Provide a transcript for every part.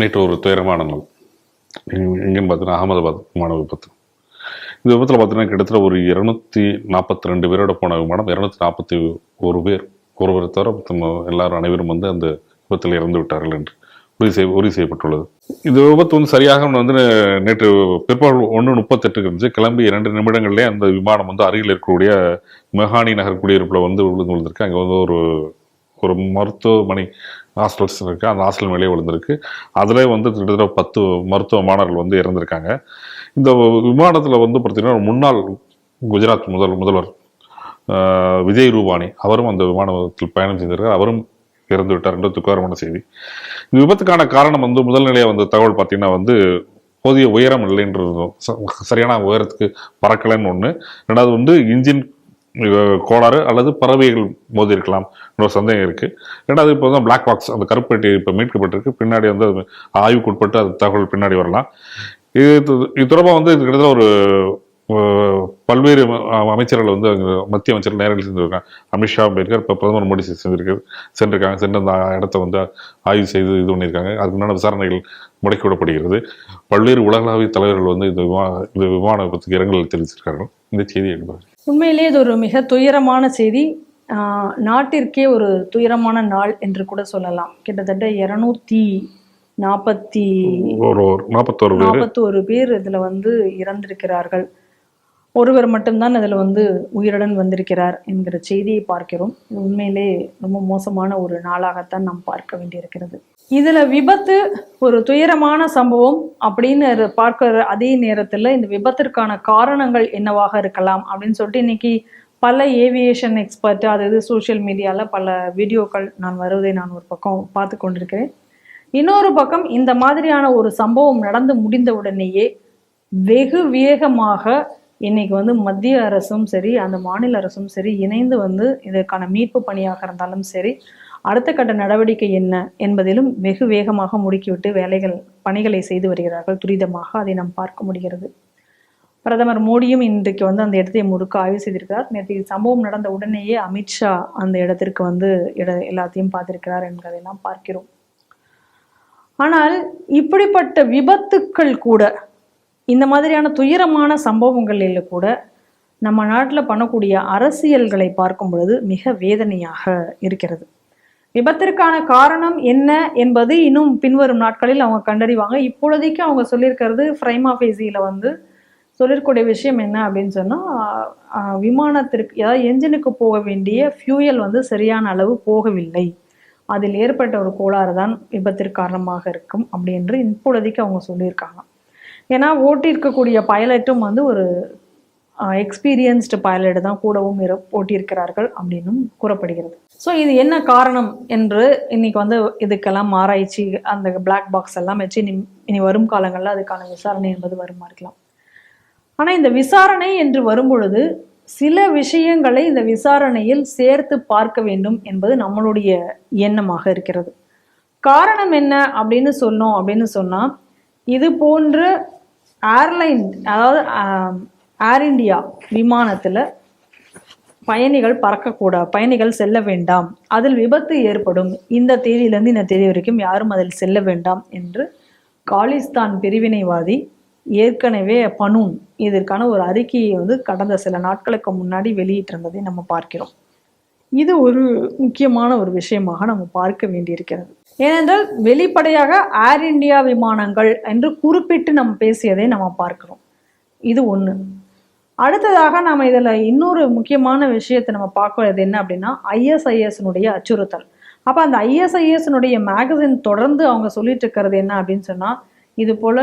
நேற்று ஒரு துயரமான நாள். எங்கேன்னு பார்த்தீங்கன்னா அகமதாபாத் விமான விபத்து. இந்த விபத்தில் பார்த்தீங்கன்னா கிட்டத்தட்ட ஒரு இருநூத்தி நாற்பத்தி ரெண்டு பேரோட போன விமானம் இரநூத்தி நாற்பத்தி ஒரு பேர். ஒருவரை தவிர எல்லாரும் அனைவரும் வந்து அந்த விபத்தில் இறந்து விட்டார்கள் என்று உறுதி செய் உறுதி செய்யப்பட்டுள்ளது. இந்த விபத்து வந்து சரியாக வந்து நேற்று பிற்பகல் ஒன்று முப்பத்தெட்டுக்கு இருந்துச்சு கிளம்பி இரண்டு நிமிடங்கள்லேயே அந்த விமானம் வந்து அருகில் இருக்கக்கூடிய மெஹானி நகர் குடியிருப்பில் வந்து விழுந்து விழுந்திருக்கு. அங்கே வந்து ஒரு ஒரு மருத்துவமனை ஹாஸ்டல்ஸ் இருக்குது அந்த ஹாஸ்டல் மேலேயே விழுந்திருக்கு. அதிலே வந்து கிட்டத்தட்ட பத்து மருத்துவ மாணவர்கள் வந்து இறந்திருக்காங்க. இந்த விமானத்தில் வந்து பார்த்திங்கன்னா முன்னாள் குஜராத் முதல் முதல்வர் விஜய் ரூபானி அவரும் அந்த விமானத்தில் பயணம் செய்திருக்கார். அவரும் இறந்து விட்டார். என்ற துக்காரமான செய்தி. இந்த விபத்துக்கான காரணம் வந்து முதல் நிலையாக வந்த தகவல் பார்த்தீங்கன்னா வந்து போதிய உயரம் இல்லைன்றதும் ச- சரியான உயரத்துக்கு பறக்கலைன்னு ஒன்று ரெண்டாவது வந்து இன்ஜின் கோளாறு அல்லது பறவைகள் மோதி இருக்கலாம். ஒரு சந்தேகம் இருக்குது ரெண்டாவது இப்போ தான் பிளாக் பாக்ஸ் அந்த கருப்பேட்டி இப்போ மீட்கப்பட்டிருக்கு. பின்னாடி வந்து அது ஆய்வுக்குட்பட்டு அது தகவல் பின்னாடி வரலாம். இது இது தொடர்பாக வந்து இது கிட்டத்தட்ட ஒரு பல்வேறு அமைச்சர்கள் வந்து மத்திய அமைச்சர்கள் நேரில் செஞ்சுருக்காங்க அமித்ஷா போயிருக்கார் இப்போ பிரதமர் மோடி செஞ்சிருக்காரு சென்றிருக்காங்க. சென்று அந்த இடத்த வந்து ஆய்வு செய்து இது பண்ணியிருக்காங்க. அதுக்குண்டான விசாரணைகள் முடக்கி விடப்படுகிறது. பல்வேறு உலகளாவிய தலைவர்கள் வந்து இந்த விமா இந்த விமான விபத்துக்கு இரங்கல் தெரிவிச்சிருக்கார்கள். இந்த செய்தி என்பது உண்மையிலேயே இது ஒரு மிக துயரமான செய்தி. ஆஹ், நாட்டிற்கே ஒரு துயரமான நாள் என்று கூட சொல்லலாம். கிட்டத்தட்ட இருநூத்தி நாற்பத்தி நாற்பத்தோரு நாற்பத்தோரு பேர்? இதுல வந்து இறந்திருக்கிறார்கள். ஒருவர் மட்டும்தான் இதுல வந்து உயிருடன் வந்திருக்கிறார் என்கிற செய்தியை பார்க்கிறோம். உண்மையிலே ரொம்ப மோசமான ஒரு நாளாகத்தான் நாம் பார்க்க வேண்டியிருக்கிறது. இதுல விபத்து ஒரு துயரமான சம்பவம் அப்படின்னு பார்க்குற அதே நேரத்துல இந்த விபத்திற்கான காரணங்கள் என்னவாக இருக்கலாம் அப்படின்னு சொல்லிட்டு இன்னைக்கு பல ஏவியேஷன் எக்ஸ்பர்ட் அது இது சோஷியல் மீடியால பல வீடியோக்கள் நான் வருவதை நான் ஒரு பக்கம் பார்த்து கொண்டிருக்கிறேன். இன்னொரு பக்கம் இந்த மாதிரியான ஒரு சம்பவம் நடந்து முடிந்த உடனேயே வெகு வேகமாக இன்னைக்கு வந்து மத்திய அரசும் சரி அந்த மாநில அரசும் சரி இணைந்து வந்து இதற்கான மீட்பு பணியாக இருந்தாலும் சரி அடுத்த கட்ட நடவடிக்கை என்ன என்பதிலும் வெகு வேகமாக முடுக்கிவிட்டு வேலைகள் பணிகளை செய்து வருகிறார்கள். துரிதமாக அதை நாம் பார்க்க முடிகிறது. பிரதமர் மோடியும் இன்றைக்கு வந்து அந்த இடத்தை முழுக்க ஆய்வு செய்திருக்கிறார். நேற்று சம்பவம் நடந்த உடனேயே அமித்ஷா அந்த இடத்திற்கு வந்து இட எல்லாத்தையும் பார்த்திருக்கிறார் என்பதையெல்லாம் பார்க்கிறோம். ஆனால் இப்படிப்பட்ட விபத்துக்கள் கூட இந்த மாதிரியான துயரமான சம்பவங்களில் கூட நம்ம நாட்டில் பண்ணக்கூடிய அரசியல்களை பார்க்கும் பொழுது மிக வேதனையாக இருக்கிறது. விபத்திற்கான காரணம் என்ன என்பது இன்னும் பின்வரும் நாட்களில் அவங்க கண்டறிவாங்க. இப்பொழுதைக்கு அவங்க சொல்லியிருக்கிறது ஃப்ரைமா ஃபேசியில் வந்து சொல்லிருக்கூடிய விஷயம் என்ன அப்படின்னு சொன்னால் விமானத்திற்கு அதாவது என்ஜினுக்கு போக வேண்டிய ஃபியூயல் வந்து சரியான அளவு போகவில்லை. அதில் ஏற்பட்ட ஒரு கோளாறு தான் விபத்திற்கு காரணமாக இருக்கும் அப்படி என்று இப்பொழுதைக்கு அவங்க சொல்லியிருக்காங்க. ஏன்னா ஓட்டியிருக்கக்கூடிய பைலட்டும் வந்து ஒரு எக்ஸ்பீரியன்ஸ்டு பைலட் தான் கூடவும் இரு ஓட்டியிருக்கிறார்கள் அப்படின்னும் கூறப்படுகிறது. ஸோ இது என்ன காரணம் என்று இன்னைக்கு வந்து இதுக்கெல்லாம் ஆராய்ச்சி அந்த பிளாக் பாக்ஸ் எல்லாம் வச்சு இனி இனி வரும் காலங்களில் அதுக்கான விசாரணை என்பது வருமா இருக்கலாம். ஆனால் இந்த விசாரணை என்று வரும்பொழுது சில விஷயங்களை இந்த விசாரணையில் சேர்த்து பார்க்க வேண்டும் என்பது நம்மளுடைய எண்ணமாக இருக்கிறது. காரணம் என்ன அப்படின்னு சொன்னோம் அப்படின்னு சொன்னால் இது போன்ற ஏர்லைன் அதாவது ஏர் இண்டியா விமானத்தில் பயணிகள் பறக்கக்கூடாது பயணிகள் செல்ல வேண்டாம். அதில் விபத்து ஏற்படும். இந்த தேதியிலிருந்து இந்த தேதி வரைக்கும் யாரும் அதில் செல்ல வேண்டாம் என்று காலிஸ்தான் பிரிவினைவாதி ஏற்கனவே பனூன் இதற்கான ஒரு அறிக்கையை வந்து கடந்த சில நாட்களுக்கு முன்னாடி வெளியிட்டிருந்ததை நம்ம பார்க்கிறோம். இது ஒரு முக்கியமான ஒரு விஷயமாக நம்ம பார்க்க வேண்டியிருக்கிறது. ஏனென்றால் வெளிப்படையாக ஏர் இண்டியா விமானங்கள் என்று குறிப்பிட்டு நம்ம பேசியதை நம்ம பார்க்கிறோம். இது ஒன்று அடுத்ததாக நம்ம இதில் இன்னொரு முக்கியமான விஷயத்தை நம்ம பார்க்கறது என்ன அப்படின்னா ஐஎஸ்ஐஎஸ்னுடைய அச்சுறுத்தல். அப்போ அந்த ஐஎஸ்ஐஎஸ்னுடைய மேகசின் தொடர்ந்து அவங்க சொல்லிட்டு இருக்கிறது என்ன அப்படின்னு சொன்னால் இது போல்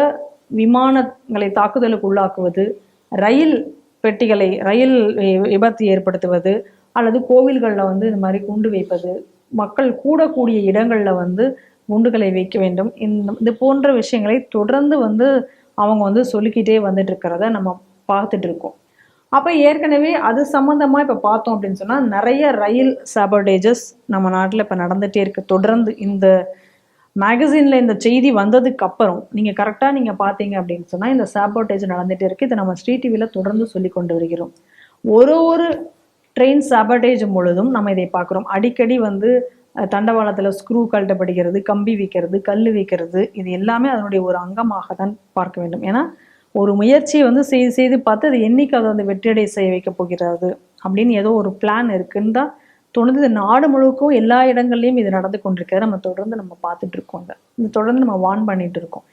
விமானங்களை தாக்குதலுக்கு உள்ளாக்குவது ரயில் பெட்டிகளை ரயில் விபத்து ஏற்படுத்துவது அல்லது கோவில்களில் வந்து இந்த மாதிரி குண்டு வைப்பது மக்கள் கூடக்கூடிய இடங்களில் வந்து குண்டுகளை வைக்க வேண்டும். இந்த இது போன்ற விஷயங்களை தொடர்ந்து வந்து அவங்க வந்து சொல்லிக்கிட்டே வந்துட்டு இருக்கிறத நம்ம பார்த்துட்டு இருக்கோம் அப்போ ஏற்கனவே அது சம்மந்தமாக இப்போ பார்த்தோம் அப்படின்னு சொன்னால் நிறைய ரயில் சாபர்டேஜஸ் நம்ம நாட்டில் இப்போ நடந்துகிட்டே இருக்கு. தொடர்ந்து இந்த மேகசினில் இந்த செய்தி வந்ததுக்கு அப்புறம் நீங்கள் கரெக்டாக நீங்கள் பார்த்தீங்க அப்படின்னு சொன்னால் இந்த சாபர்டேஜ் நடந்துகிட்டே இருக்கு. இதை நம்ம ஸ்ரீ டிவியில் தொடர்ந்து சொல்லி கொண்டு வருகிறோம். ஒரு ஒரு ட்ரெயின் சாபர்டேஜ் முழுதும் நம்ம இதை பார்க்குறோம். அடிக்கடி வந்து தண்டவாளத்தில் ஸ்க்ரூ கழட்டப்படுகிறது கம்பி வைக்கிறது கல் வைக்கிறது இது எல்லாமே அதனுடைய ஒரு அங்கமாக தான் பார்க்க வேண்டும். ஏன்னா ஒரு முயற்சியை வந்து செய்து செய்து பார்த்து அது என்னைக்கு அதை வந்து வெற்றியடை செய்ய வைக்க போகிறது அப்படின்னு ஏதோ ஒரு பிளான் இருக்குன்னு தான் இது நாடு முழுக்கும் எல்லா இடங்கள்லையும் இது நடந்து கொண்டிருக்கிறது நம்ம தொடர்ந்து நம்ம பார்த்துட்டு இருக்கோம் இதை. தொடர்ந்து நம்ம வான் பண்ணிட்டு இருக்கோம்.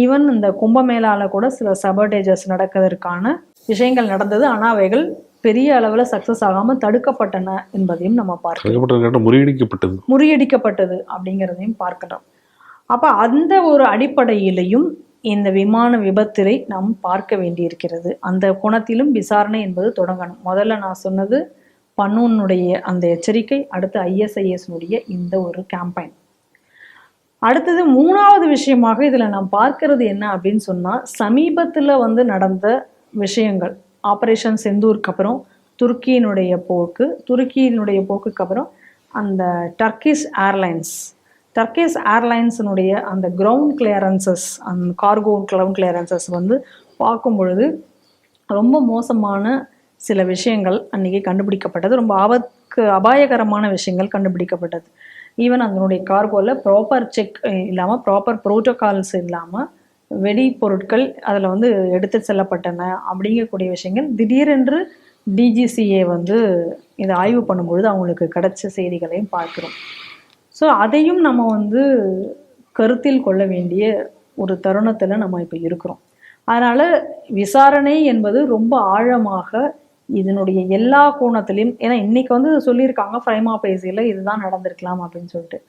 ஈவன் இந்த கும்பமேளால கூட சில சபர்டேஜஸ் நடக்கிறதுக்கான விஷயங்கள் நடந்தது. ஆனால் அவைகள் பெரிய அளவில் சக்ஸஸ் ஆகாமல் தடுக்கப்பட்டன என்பதையும் நம்ம பார்க்கிறோம். முறியடிக்கப்பட்டது. முறியடிக்கப்பட்டது அப்படிங்கிறதையும் பார்க்கிறோம். அப்போ அந்த ஒரு அடிப்படையிலையும் இந்த விமான விபத்தினை நாம் பார்க்க வேண்டியிருக்கிறது. அந்த குணத்திலும் விசாரணை என்பது தொடங்கணும். முதல்ல நான் சொன்னது பன்னூனுடைய அந்த எச்சரிக்கை அடுத்து ஐஎஸ்ஐஎஸ்னுடைய இந்த ஒரு கேம்பெயின் அடுத்தது மூணாவது விஷயமாக இதில் நாம் பார்க்கறது என்ன அப்படின்னு சொன்னால் சமீபத்தில் வந்து நடந்த விஷயங்கள். ஆப்ரேஷன் செந்தூருக்கு அப்புறம் துருக்கியினுடைய போக்கு துருக்கியினுடைய போக்குக்கு அப்புறம் அந்த டர்க்கிஷ் ஏர்லைன்ஸ் டர்கேஸ் ஏர்லைன்ஸினுடைய அந்த கிரவுண்ட் கிளியரன்சஸ் அந்த கார்கோ கிரவுண்ட் கிளியரன்சஸ் வந்து பார்க்கும் பொழுது ரொம்ப மோசமான சில விஷயங்கள் அன்றைக்கி கண்டுபிடிக்கப்பட்டது. ரொம்ப ஆபத்துக்கு அபாயகரமான விஷயங்கள் கண்டுபிடிக்கப்பட்டது. ஈவன் அதனுடைய கார்கோவில் ப்ராப்பர் செக் இல்லாமல் ப்ராப்பர் ப்ரோட்டோகால்ஸ் இல்லாமல் வெடி பொருட்கள் அதில் வந்து எடுத்து செல்லப்பட்டன அப்படிங்கக்கூடிய விஷயங்கள் திடீரென்று டிஜிசிஏ வந்து இதை ஆய்வு பண்ணும்பொழுது அவங்களுக்கு கிடைச்ச செய்திகளையும் பார்க்குறோம். ஸோ அதையும் நம்ம வந்து கருத்தில் கொள்ள வேண்டிய ஒரு தருணத்தில் நம்ம இப்போ இருக்கிறோம். அதனால் விசாரணை என்பது ரொம்ப ஆழமாக இதனுடைய எல்லா கோணத்திலையும் ஏன்னா இன்னைக்கு வந்து சொல்லியிருக்காங்க ஃப்ரைமா பேசியில் இதுதான் நடந்திருக்கலாம் அப்படின்னு சொல்லிட்டு.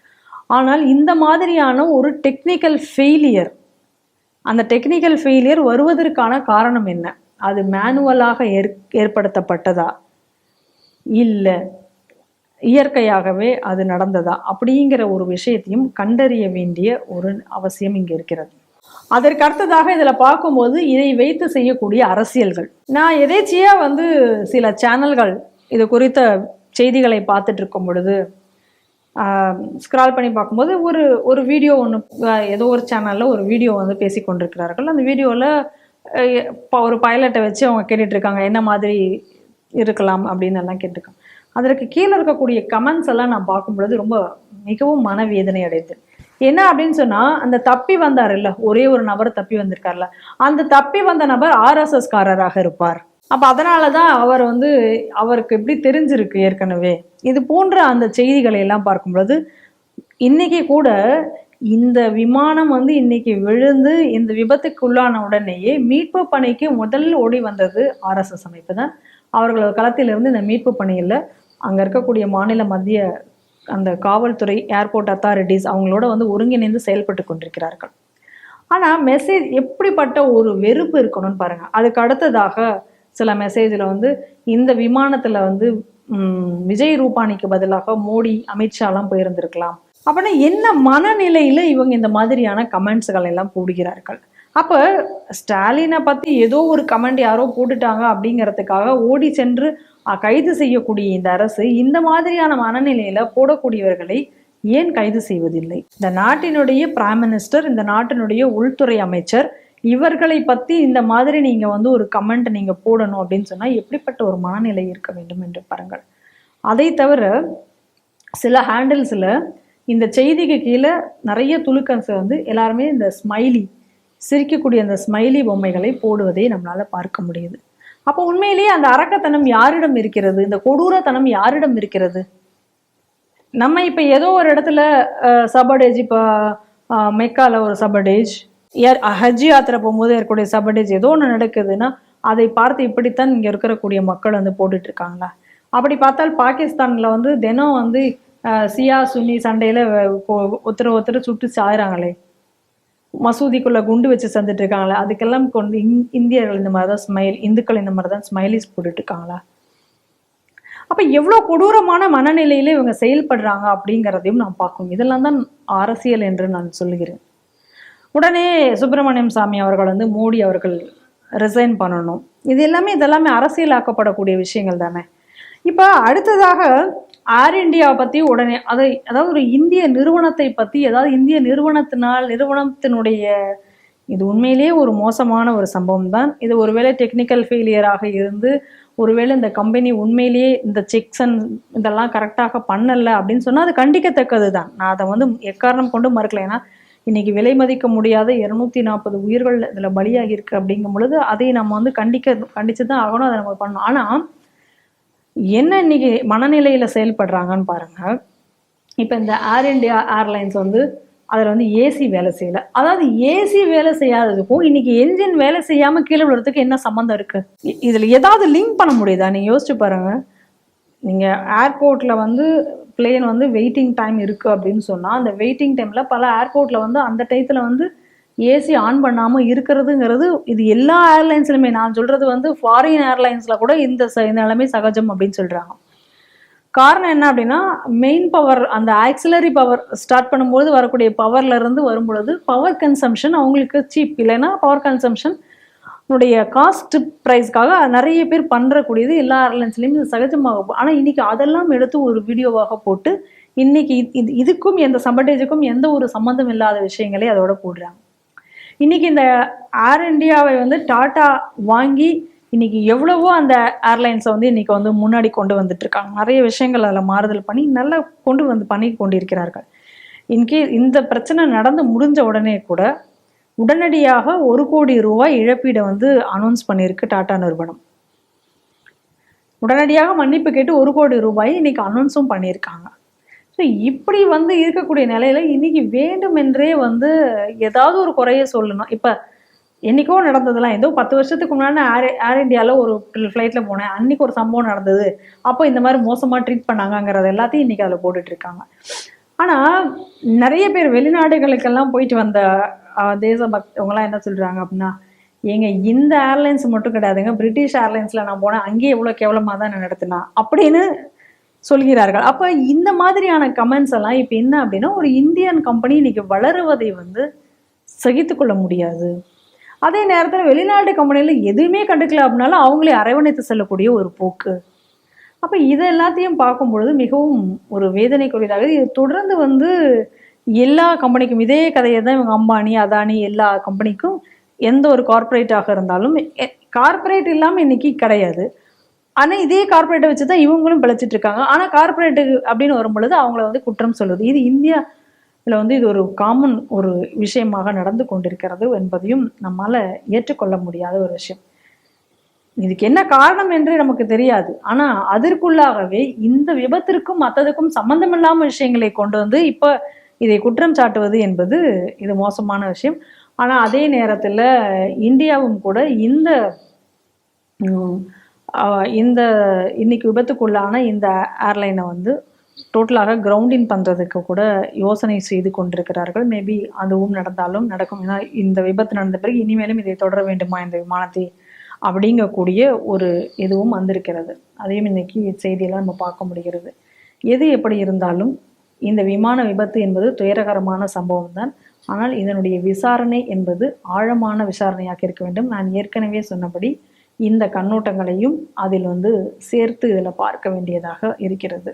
ஆனால் இந்த மாதிரியான ஒரு டெக்னிக்கல் ஃபெயிலியர் அந்த டெக்னிக்கல் ஃபெயிலியர் வருவதற்கான காரணம் என்ன? அது மேனுவலாக ஏற் ஏற்படுத்தப்பட்டதா? இல்லை. இயற்கையாகவே அது நடந்ததா? அப்படிங்கிற ஒரு விஷயத்தையும் கண்டறிய வேண்டிய ஒரு அவசியம் இங்கே இருக்கிறது. அதற்கு அடுத்ததாக இதில் பார்க்கும்போது இதை வைத்து செய்யக்கூடிய அரசியல்கள். நான் எதேச்சியாக வந்து சில சேனல்கள் இது குறித்த செய்திகளை பார்த்துட்டு இருக்கும் பொழுது ஸ்க்ரால் பண்ணி பார்க்கும்போது ஒரு ஒரு வீடியோ ஒன்று ஏதோ ஒரு சேனலில் ஒரு வீடியோ வந்து பேசி கொண்டிருக்கிறார்கள். அந்த வீடியோவில் ஒரு பைலட்டை வச்சு அவங்க கேட்டுட்டு இருக்காங்க என்ன மாதிரி இருக்கலாம் அப்படின்னு எல்லாம் கேட்டிருக்காங்க. அதற்கு கீழே இருக்கக்கூடிய கமெண்ட்ஸ் எல்லாம் நான் பார்க்கும்பொழுது ரொம்ப மிகவும் மனவேதனை அடையுது என்ன அப்படின்னு சொன்னா அந்த தப்பி வந்தார் இல்ல ஒரே ஒரு நபர் தப்பி வந்திருக்கார்ல அந்த தப்பி வந்த நபர் ஆர்எஸ்எஸ் காரராக இருப்பார். அப்ப அதனாலதான் அவர் வந்து அவருக்கு எப்படி தெரிஞ்சிருக்கு ஏற்கனவே? இது போன்ற அந்த செய்திகளை எல்லாம் பார்க்கும் பொழுது இன்னைக்கு கூட இந்த விமானம் வந்து இன்னைக்கு விழுந்து இந்த விபத்துக்கு உள்ளான உடனேயே மீட்பு பணிக்கு முதல் ஓடி வந்தது ஆர்எஸ்எஸ் அமைப்பு தான். அவர்கள் களத்திலிருந்து இந்த மீட்பு பணியில் அங்கே இருக்கக்கூடிய மாநில மத்திய அந்த காவல்துறை ஏர்போர்ட் அத்தாரிட்டிஸ் அவங்களோட வந்து ஒருங்கிணைந்து செயல்பட்டு கொண்டிருக்கிறார்கள். ஆனால் மெசேஜ் எப்படிப்பட்ட ஒரு வெறுப்பு இருக்கணும்னு பாருங்க. அதுக்கு அடுத்ததாக சில மெசேஜில் வந்து இந்த விமானத்தில் வந்து விஜய் ரூபானிக்கு பதிலாக மோடி அமித்ஷாலாம் போயிருந்திருக்கலாம். அப்படின்னா என்ன மனநிலையில் இவங்க இந்த மாதிரியான கமெண்ட்ஸ்கள் எல்லாம் போடுகிறார்கள்? அப்போ ஸ்டாலினை பற்றி ஏதோ ஒரு கமெண்ட் யாரோ போட்டுட்டாங்க அப்படிங்கிறதுக்காக ஓடி சென்று கைது செய்யக்கூடிய இந்த அரசு இந்த மாதிரியான மனநிலையில போடக்கூடியவர்களை ஏன் கைது செய்வதில்லை? இந்த நாட்டினுடைய பிரைம் மினிஸ்டர் இந்த நாட்டினுடைய உள்துறை அமைச்சர் இவர்களை பத்தி இந்த மாதிரி நீங்க வந்து ஒரு கமெண்ட் நீங்க போடணும் அப்படின்னு சொன்னா எப்படிப்பட்ட ஒரு மனநிலை இருக்க வேண்டும் என்று பாருங்கள். அதை தவிர சில ஹேண்டில்ஸில் இந்த செய்திக்கு கீழே நிறைய துலுக்கன்ஸ் வந்து எல்லாருமே இந்த ஸ்மைலி சிரிக்கக்கூடிய அந்த ஸ்மைலி பொம்மைகளை போடுவதை நம்மளால பார்க்க முடியுது. அப்போ உண்மையிலேயே அந்த அரக்கத்தனம் யாரிடம் இருக்கிறது? இந்த கொடூரத்தனம் யாரிடம் இருக்கிறது? நம்ம இப்போ ஏதோ ஒரு இடத்துல சபடேஜ் இப்போ மெக்கால ஒரு சபடேஜ் ஹஜ் யாத்திரை போகும்போது இருக்கக்கூடிய சபடேஜ் ஏதோ ஒன்று நடக்குதுன்னா அதை பார்த்து இப்படித்தான் இங்கே இருக்கக்கூடிய மக்கள் வந்து போட்டுட்டு இருக்காங்களா? அப்படி பார்த்தால் பாகிஸ்தானில் வந்து தினம் வந்து சியா சுன்னி சண்டையில் ஒருத்தர் ஒருத்தர் சுட்டு சாயிறாங்களே மசூதிக்குள்ள குண்டு வச்சு சந்துட்டு இருக்காங்களா அதுக்கெல்லாம் கொண்டு இந்- இந்தியர்கள் இந்த மாதிரி தான் ஸ்மைல் இந்துக்கள் இந்த மாதிரி தான் ஸ்மைலிஸ் போட்டுட்டு இருக்காங்களா அப்ப எவ்வளவு கொடூரமான மனநிலையில இவங்க செயல்படுறாங்க அப்படிங்கிறதையும் நான் பார்க்கணும். இதெல்லாம் தான் அரசியல் என்று நான் சொல்லுகிறேன். உடனே சுப்பிரமணியம் சாமி அவர்கள் வந்து மோடி அவர்கள் ரிசைன் பண்ணணும். இது எல்லாமே இதெல்லாமே அரசியலாக்கப்படக்கூடிய விஷயங்கள் தானே. இப்போ அடுத்ததாக ஏர் இண்டியாவை பற்றி உடனே அதை அதாவது ஒரு இந்திய நிறுவனத்தை பற்றி ஏதாவது இந்திய நிறுவனத்தினால் நிறுவனத்தினுடைய இது உண்மையிலேயே ஒரு மோசமான ஒரு சம்பவம் தான். இது ஒருவேளை டெக்னிக்கல் ஃபெயிலியராக இருந்து ஒருவேளை இந்த கம்பெனி உண்மையிலேயே இந்த செக்ஸ் அண்ட் இதெல்லாம் கரெக்டாக பண்ணலை அப்படின்னு சொன்னால் அது கண்டிக்கத்தக்கது தான். நான் அதை வந்து எக்காரணம் கொண்டு மறுக்கல. ஏன்னா இன்னைக்கு விலை மதிக்க முடியாத இருநூத்தி நாற்பது உயிர்கள் இதில் பலியாகி இருக்கு அப்படிங்கும் பொழுது அதை நம்ம வந்து கண்டிக்க கண்டிச்சு தான் ஆகணும் அதை நம்ம பண்ணணும். ஆனால் என்ன இன்னைக்கு மனநிலையில் செயல்படுறாங்கன்னு பாருங்க. இப்போ இந்த ஏர் இண்டியா ஏர்லைன்ஸ் வந்து அதில் வந்து ஏசி வேலை செய்யலை. அதாவது ஏசி வேலை செய்யாததுக்கும் இன்னைக்கு என்ஜின் வேலை செய்யாமல் கீழே விழுறதுக்கு என்ன சம்மந்தம் இருக்கு? இதில் ஏதாவது லிங்க் பண்ண முடியுதா? நீங்கள் யோசிச்சு பாருங்க. நீங்கள் ஏர்போர்ட்டில் வந்து பிளேன் வந்து வெயிட்டிங் டைம் இருக்குது அப்படின்னு சொன்னால் அந்த வெயிட்டிங் டைமில் பல ஏர்போர்ட்டில் வந்து அந்த டயத்துல வந்து ஏசி ஆன் பண்ணாமல் இருக்கிறதுங்கிறது இது எல்லா ஏர்லைன்ஸ்லையுமே நான் சொல்கிறது வந்து ஃபாரின் ஏர்லைன்ஸில் கூட இந்த ச- இந்த நிலைமை சகஜம் அப்படின்னு சொல்கிறாங்க காரணம் என்ன அப்படின்னா மெயின் பவர் அந்த ஆக்சிலரி பவர் ஸ்டார்ட் பண்ணும்போது வரக்கூடிய பவர்ல இருந்து வரும்பொழுது பவர் கன்சம்ஷன் அவங்களுக்கு சீப் இல்லைன்னா பவர் கன்சம்ஷன் உடைய காஸ்ட் ப்ரைஸ்க்காக நிறைய பேர் பண்ணுறக்கூடியது எல்லா ஏர்லைன்ஸ்லேயும் இது சகஜமாக ஆனால் இன்றைக்கி அதெல்லாம் எடுத்து ஒரு வீடியோவாக போட்டு இன்றைக்கி இது- இதுக்கும் எந்த சம்பட்டேஜுக்கும் எந்த ஒரு சம்மந்தம் இல்லாத விஷயங்களே அதோட போடுறாங்க இன்னைக்கு இந்த ஏர் இந்தியாவை வந்து டாட்டா வாங்கி இன்னைக்கு எவ்வளவோ அந்த ஏர்லைன்ஸை வந்து இன்னைக்கு வந்து முன்னாடி கொண்டு வந்துட்டு இருக்காங்க நிறைய விஷயங்கள் அதில் மாறுதல் பண்ணி நல்லா கொண்டு வந்து பண்ணி கொண்டிருக்கிறார்கள். இன்கே இந்த பிரச்சனை நடந்து முடிஞ்ச உடனே கூட உடனடியாக ஒரு கோடி ரூபாய் இழப்பீடை வந்து அனௌன்ஸ் பண்ணியிருக்கு டாடா நிறுவனம். உடனடியாக மன்னிப்பு கேட்டு ஒரு கோடி ரூபாய் இன்னைக்கு அனௌன்ஸும் பண்ணியிருக்காங்க. ஸோ இப்படி வந்து இருக்கக்கூடிய நிலையில இன்னைக்கு வேண்டுமென்றே வந்து ஏதாவது ஒரு குறைய சொல்லணும். இப்போ என்னைக்கோ நடந்ததுலாம் ஏதோ பத்து வருஷத்துக்கு முன்னாடி ஏர் ஏர் இண்டியாவில் ஒரு ஃப்ளைட்டில் போனேன். அன்னைக்கு ஒரு சம்பவம் நடந்தது. அப்போ இந்த மாதிரி மோசமாக ட்ரீட் பண்ணாங்கங்கிறது எல்லாத்தையும் இன்னைக்கு அதில் போட்டுட்டு இருக்காங்க. ஆனால் நிறைய பேர் வெளிநாடுகளுக்கெல்லாம் போயிட்டு வந்த தேசபக்தவங்களாம் என்ன சொல்றாங்க அப்படின்னா ஏங்க இந்த ஏர்லைன்ஸ் மட்டும் கிடையாதுங்க. பிரிட்டிஷ் ஏர்லைன்ஸில் நான் போனேன். அங்கேயே எவ்வளோ கேவலமாக தான் நடத்தினா அப்படின்னு சொல்கிறார்கள். அப்போ இந்த மாதிரியான கமெண்ட்ஸ் எல்லாம் இப்போ என்ன அப்படின்னா ஒரு இந்தியன் கம்பெனி இன்னைக்கு வளருவதை வந்து சகித்துக்கொள்ள முடியாது. அதே நேரத்தில் வெளிநாட்டு கம்பெனியில் எதுவுமே கண்டுக்கல அப்படின்னாலும் அவங்களே அரவணைத்து செல்லக்கூடிய ஒரு போக்கு. அப்போ இதை எல்லாத்தையும் பார்க்கும் பொழுது மிகவும் ஒரு வேதனைக்குரியதாக இது தொடர்ந்து வந்து எல்லா கம்பெனிக்கும் இதே கதையை தான் இவங்க அம்பானி அதானி எல்லா கம்பெனிக்கும் எந்த ஒரு கார்ப்பரேட்டாக இருந்தாலும் கார்ப்பரேட் இல்லாமல் இன்றைக்கி கிடையாது. ஆனால் இதே கார்ப்பரேட்டை வச்சு தான் இவங்களும் பிழைச்சிட்டு இருக்காங்க ஆனால் கார்ப்பரேட்டு அப்படின்னு வரும்பொழுது அவங்கள வந்து குற்றம் சொல்லுது இது இந்தியா இதில் வந்து இது ஒரு காமன் ஒரு விஷயமாக நடந்து கொண்டிருக்கிறது என்பதையும் நம்மால ஏற்றுக்கொள்ள முடியாத ஒரு விஷயம். இதுக்கு என்ன காரணம் என்று நமக்கு தெரியாது. ஆனா அதற்குள்ளாகவே இந்த விபத்திற்கும் மற்றதுக்கும் சம்பந்தமில்லாம விஷயங்களை கொண்டு வந்து இப்ப இதை குற்றம் சாட்டுவது என்பது இது மோசமான விஷயம். ஆனா அதே நேரத்துல இந்தியாவும் கூட இந்த இந்த இன்னைக்கு விபத்துக்குள்ளான இந்த ஏர்லைனை வந்து டோட்டலாக கிரவுண்டின் பண்ணுறதுக்கு கூட யோசனை செய்து கொண்டிருக்கிறார்கள். மேபி அதுவும் நடந்தாலும் நடக்கும். ஏன்னா இந்த விபத்து நடந்த பிறகு இனிமேலும் இதை தொடர வேண்டுமா இந்த விமானத்தை அப்படிங்கக்கூடிய ஒரு இதுவும் வந்திருக்கிறது. அதையும் இன்னைக்கு செய்தியெல்லாம் நம்ம பார்க்க முடிகிறது. எது எப்படி இருந்தாலும் இந்த விமான விபத்து என்பது துயரகரமான சம்பவம் தான். ஆனால் இதனுடைய விசாரணை என்பது ஆழமான விசாரணையாக இருக்க வேண்டும். நான் ஏற்கனவே சொன்னபடி இந்த கண்ணோட்டங்களையும் அதில் வந்து சேர்த்து இதில் பார்க்க வேண்டியதாக இருக்கிறது.